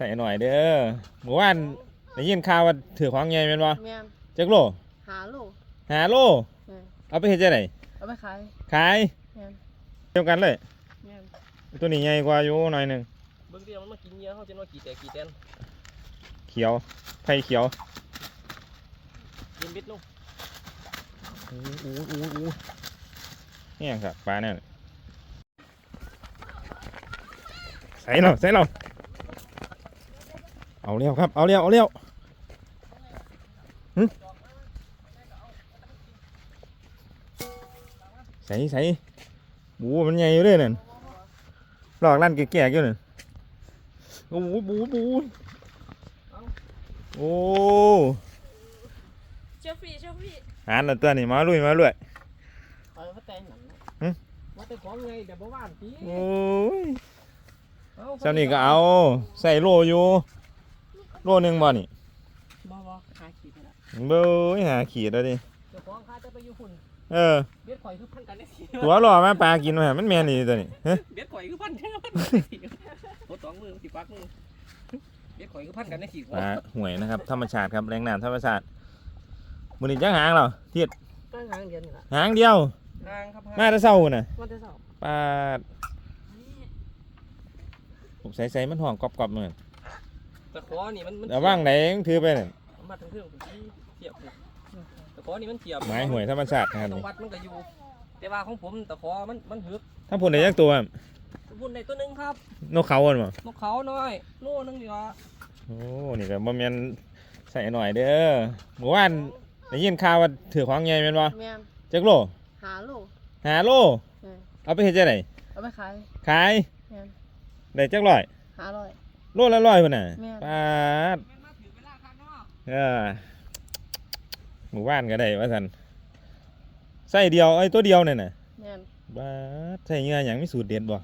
ส่หน่อยเด้อเมื่อวานได้ยินข่าวว่าถือของใหญ่แม่นบ่แม่นจักโลหาลูกหาโลแม่นเอาไปเฮ็ดจังได๋เอาไปขายขายแม่นเดียวกันเลย แม่นตัวนี้ใหญ่กว่าอยู่หน่อยหนึงเบิ่งเดียวมันมากินเงี้ยเขาจะว่ากี่แต่กี่แตนเขียวไผ่เขียวกินบิดลูกอู้อู้อู้อู้เนี่ยครับปลาเนี่ยใส่เราใส่เรา เอาเร็วครับ เอาเร็วเอาเร็วหึใส่ใส่บูมันใหญ่อยู่เลยนั่นหลอกลั่นแก่ๆอยู่นั่นโอ้บูบูบูโอ้เชฟฟี่เชฟฟี่หานแล้วตัวนี้มาลุยมาลุยเอามาแต่งหนังหึว่าแต่ของไงแต่บ่ว่านปีโอ้ยเอาเจ้านี่ก็เอา ใส่โลอยู่ โลหนึ่งบ่นี่บ่บ่หาขีดไปแล้วเบ้ยหาขีดแล้วดิเจ้าของข้าจะไปอยู่หุ่นเออเบ็ดข่อยคือพันกันได้สิตัวรอมาปลากินมามันแม่นนี่ตัวนี้ฮะเบ็ดข่อยคือพันกันพันกันได้สิโคตรสองมือสิปักมือเบ็ดข่อยคือพันกันได้สิปลาห่วยนะครับธรรมชาติครับแรงน้ำธรรมชาติมือนี้จังหางเหราเทียดก็หางเดียวนี่ล่ะหางเดียว นางครับมาแต่เศร้าน่ะมันจะสอบปลาผมใส่ใส่มันห่องกรอบๆเหมือน ตะขอนี่มันมันแต่ว่างไหนถือไปน่ะมาทั้งเครื่องผมเทียบเลยตะขอนี่มันเทียบไม้ห่วยธรรมชาตินะครับจังนี่หวัดมันก็อยู่ แต่ว่าของผมตะขอมันมันหึกถ้าพูดในยักตัวอะบุญในตัวหนึงครับนกเขาอะมั้งนกเขาน้อยโล่นึงดีกว่าโอ้นี่ก็บ่แม่นใส่หน่อยเด้อเมื่อวานได้ยินข่าวว่าถือของใหญ่แม่นบ่แม่นจักโลหาลูกหาโลแม่นเอาไปเฮ็ดจังไดเอาไปขายขาย แม่นได้จักร้อยหาร้อย โลละร้อยพุ่นน่ะแม่น ปาดเออหมู่บ้านก็ได้ว่าซั่นใส่เดียวไอ้ตัวเดียวนี่น่ะแม่นบาดใส่เหงื่อหยังมีสูตรเด็ดบ่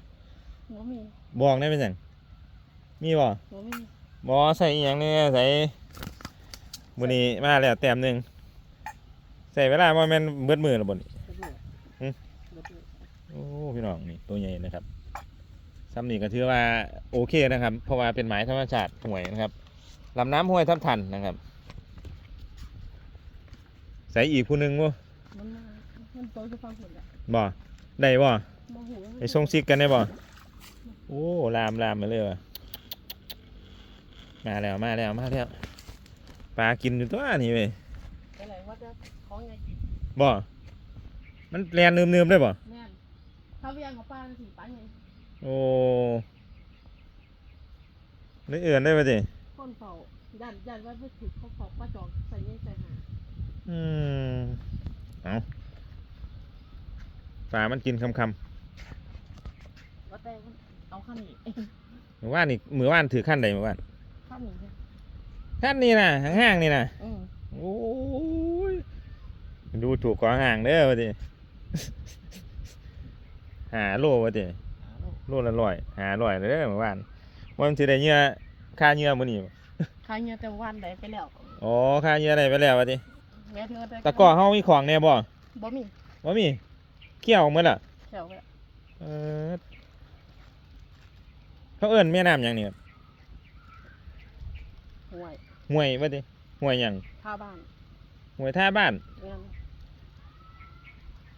บ่มีบอกได้เป็นหยังมีบ่ บ่มีบ่ใส่อิหยังนี่ใส่มื้อนี้มาแล้วแต้มหนึงใส่เวลาบ่แม่นเบิดมื้อแล้วบ่นี่ บ่มีหึ บ่มีโอ้พี่น้องนี่ตัวใหญ่นะครับ ซ้ำนี่ก็ถือว่าโอเคนะครับ เพราะว่าเป็นหมายธรรมชาติห่วยนะครับลำน้ำห้วยทับทันนะครับ ใส่อีกผู้หนึ่งบ่มันมามันโตคือฟังผลอะบ่ได้บ่บ่หูไปส่งซิกกันได้บ่โอ้ลามลามมาเลยว่ะมาแล้วมาแล้วมาแล้วปลากินอยู่ตัวนี้เว้ยอะไรว่าจะของไงกินบ่มันแลนนืมๆได้บ่แม่นถ้าเวียงของป้าสิป้าไง โอ้นึกเอื่นได้ป่ะจิคนเฝ้าย่านย่านว่าไปถูกเขาเฝ้าป้าจอกใส่เงี้ยใส่หาอืมเอาปลามันกินคำคว่าแต่มันเอาข้าวหนีำเมื่อวานนี่มือวานถือขั้นใดเมื่อวานข้าวหนีใช่ขั้นนี่นะห่างๆนี่นะอืมโอ้ยดูถูกกว่าห่างเด้อวะจิหาโลวะจิ โลละร้อยหาร้อยเด้อเมื่อวานวันที่ได้เหงื่อค่าเหงื่อมื้อนี้บ่ขายเงี้ยแต่วันใดไปแล้วอ๋อค่าเหงื่อได้ไปแล้ววะจิแม่ถึงแต่ตะกร้อเฮามีของแน่บ่บ่มีบ่มีเกี่ยวหมื้อล่ะแถวไปแล้วเออเขาเอิ้นแม่น้ำหยังนี่ครับห่วยห้วยว่าติห้วยหยังท่าบ้านห้วยท่าบ้านเงี้ย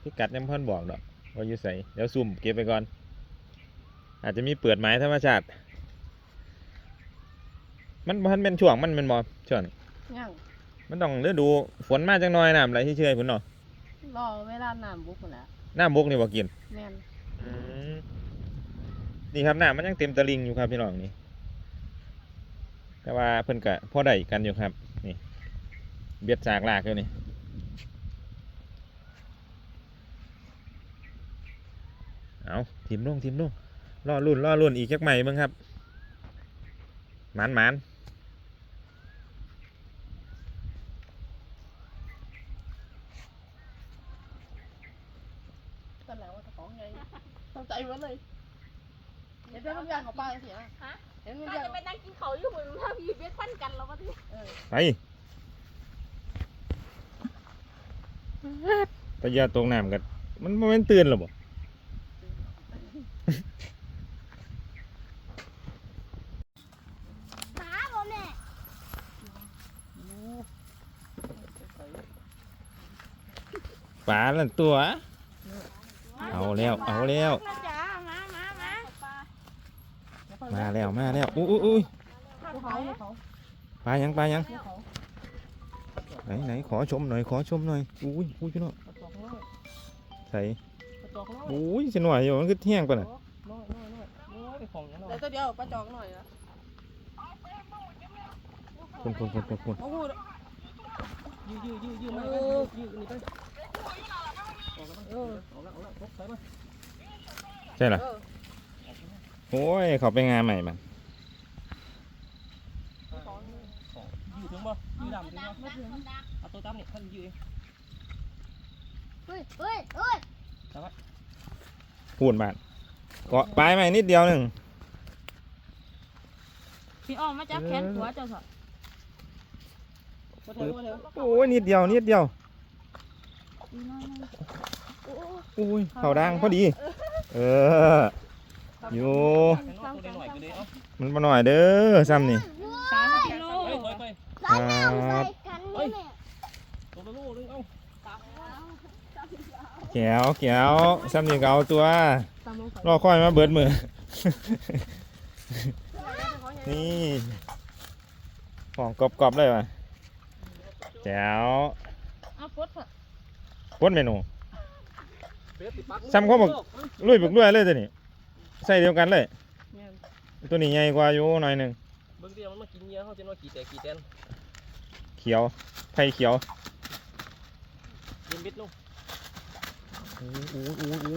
พิกัดยังเพิ่นบอกดอกว่าอยู่ไสเดี๋ยวซุ่มเก็บไปก่อน อาจจะมีเปิดไม้ธรรมชาติ มันบ่ทันเป็นช่วงมันเป็นบ่ช่วงนี้ย่างมันต้องฤดูฝนมาจังน้อยน้ำไหลเฉยๆพุ่นเนาะรอเวลาน้ำบุกหมดแล้วน้ำบกนี่บ่กินแม่นอืมนี่ครับน้ำมันยังเต็มตะลิงอยู่ครับพี่น้องนี่แต่ว่าเพิ่นก็พอได้กันอยู่ครับ นี่ เบียดสากลากอยู่นี่เอาทิมลงทิมลง รอรุ่นรอรุ่นอีกจักใหม่เบิ่งครับหมานหมานตอนแรกว่าจะของไงตั้งใจไว้เลยเห็นแต่มันย่างของป้าเสียฮะเห็นมันก็ย่างจะไปนั่งกินเขาวอยู่เหมือนถ้ามีเบียดฟันกันเราก็ที่เออไปตะยาตรงน้ำกันมันบ่แมันตื่นหรอบ่ เปลาลันตัว เอาแล้ว เอาแล้วนะจ๊ะมามามามาแล้วมาแล้วอุ้ยอุ้ยอุ้ยภูเขาภูเขาปลายังปลายังภูเขาไหนไหนขอชมหน่อยขอชมหน่อยอุ้ยอุ้ยพี่น้องกระจอกน้อยใส่กระจอกน้อยอุ้ยสิหน่อยอยู่มันคือเที่ยงป่ะน่ะน้อยน้อยน้อยโอ้ยของยังน้อเดี๋ยยวตัวเดียวปลาจอกหน่อยนะพุ่นพุ่นพุ่นพุ่นพุ่นโอ้โหยืดยืดยืดยืดมายืดนี่ไป ออกแล้วเออออกแล้วออกแล้วพกไปมาใช่เหรอเออโอ้ยเขาไปงานใหม่มันยืดถึงบ่ยืดดำถึงบ่ไม่ถึงเอาตัวตั้มนี่ท่านยืดเฮ้ยเฮ้ยเฮ้ยพูนบาดเกาะปลายใหม่นิดเดียวหนึ่งพี่อ้อมมาจับแขนหัวเจ้าสอดมาเถอะมาเถอะโอ้ยนิดเดียวนิดเดียว อุ้ยเขาดังพอดี เอออยู่มันมาหน่อยเด้อซ้ำนี่สามกิโลครับแก้วแก้วซ้ำนี่ก็เอาตัว รอค่อยมาเบิดมือ นี่ของกรอบๆเลยว่ะแจ๋วเอาปด เถอะปนเมนูเบ็ดติดปักซ้ำเขาบอกลุยบึกด้วยเลยตัวนี้ใส่เดียวกันเลยแม่นตัวนี้ใหญ่กว่าอยู่หน่อยหนึงเบิ่งเดียวมันมากินเงี้ยเขาจะน้อยกี่แต่กี่แตนเขียวไผ่เขียวเย็นเบ็ดลงอู้อู้อู้อู้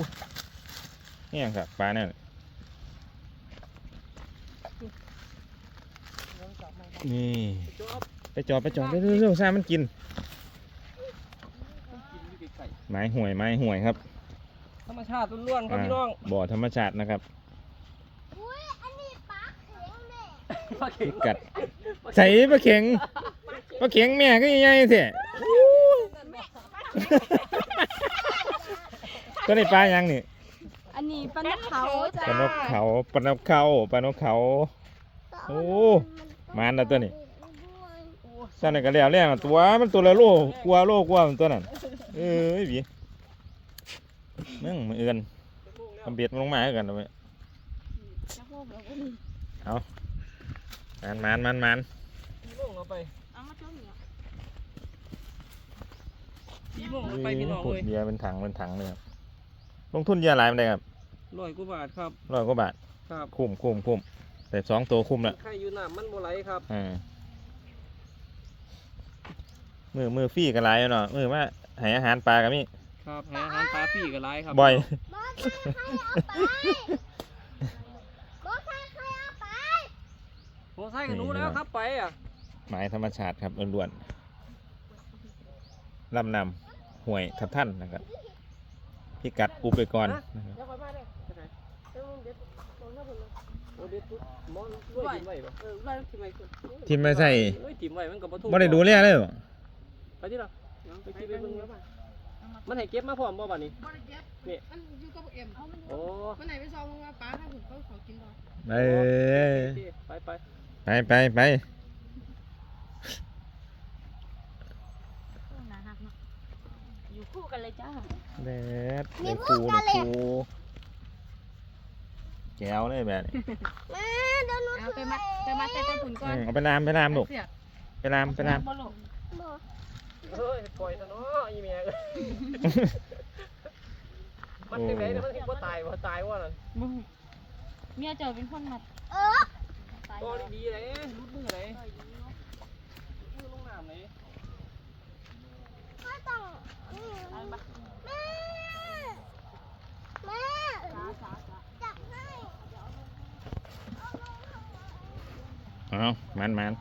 เนี่ยครับปลาเนี่ยนี่จอบไปจอดไปจอดเร็วๆๆซ่ามันกินกินอยู่ ไก่ไม้ห่วยไม้ห่วยครับ ธรรมชาติล้วนๆครับพี่น้องบ่อธรรมชาตินะครับอุ้ยอันนี้ปลาเข็งแม่ปลาเข็งกัดใส่ปลาเข็งปลาเข็งแม่ก็ใหญ่ๆเสียก็ได้ปลายังนี่อันนี้ปลาเนื้อเขาจ้ะปลานกเขาปลานกเขาปลานกเขาโอ้มันนะตัวนี้ ซ่นนก็แล้วแล้วตัวมันตัวละโลกลัวโลกลัวมันตัวนั้นเอ้ยบีมึงมือเอือนทำเบ็ดมันลงมาให้กันเอาไว้จักโลกแล้วก็มีมันมันมันมันกี่โมงเราไปเอามาจ้วงเนี่ยกี่โมงเราไปพี่น้องพูดเลยเบียร์เป็นถังเป็นถังเลยครับลงทุนเยอะหลายมันได้ครับร้อยกว่าบาทครับร้อยกว่าบาทครับคุ้มคุ้มคุ้มแต่สองตัวคุ้มละใครอยู่น้ำมันบ่ไหลครับอ่า มือมือฟรี่กันหลายอยู่เนาะมือว่าให้อาหารปลากับมี่ครับให้อาหารปลาฟรีก็หลายครับบ่อยบอกใครใครเอาไปโอ้ใช่ก็รู้แล้วครับไปอะหมายธรรมชาติครับล้วนๆลำนำห่วยทับท่านนะครับพิกัดอุบไปก่อนนะครับเดี๋ยวคอยมาเลยเดี๋ยวมึงเด็ดลงหน้าผมเลยโอ้เบ็ดปุ๊บมอนด้วยทิมไว้ปะเออไล่ทีไหนคุณทิมไม่ใส่เอ้ยทิมไว้มันก็บ่ถูกบ่ได้ดูแลเลยเหรอ ไปที่ละไปกินไปเบิ่งแล้วป่ะมันให้เก็บมาพร้อมบ่บัดนี้บริเก็บมันอยู่กับเอ็มโอ้มันไหนไปซองมึงว่าป้าถ้าคุณเขาขอกินบ่ไปโอเคไปไปไปไปไปน่ารักเนาะอยู่คู่กันเลยจ้าแดดในคูในคูแก้วเลยแบบนี้เอาไปมัดไปมัดใส่ต้นผุนก่อือนมเอาไปลามไปลามลูกเสียไปลามไปลามบ่ลูก เฮ้ยปล่อยซะเนาะอีเมียเอ้ยมันจังได๋เนี่ยมันสิบ่ตายบ่ตายว่านั่นบ่เมียเจ้าเป็นคนมัดตัวดีๆเลยรุดมือเลยมือลงน้ำเลยเอามาเอามันมัน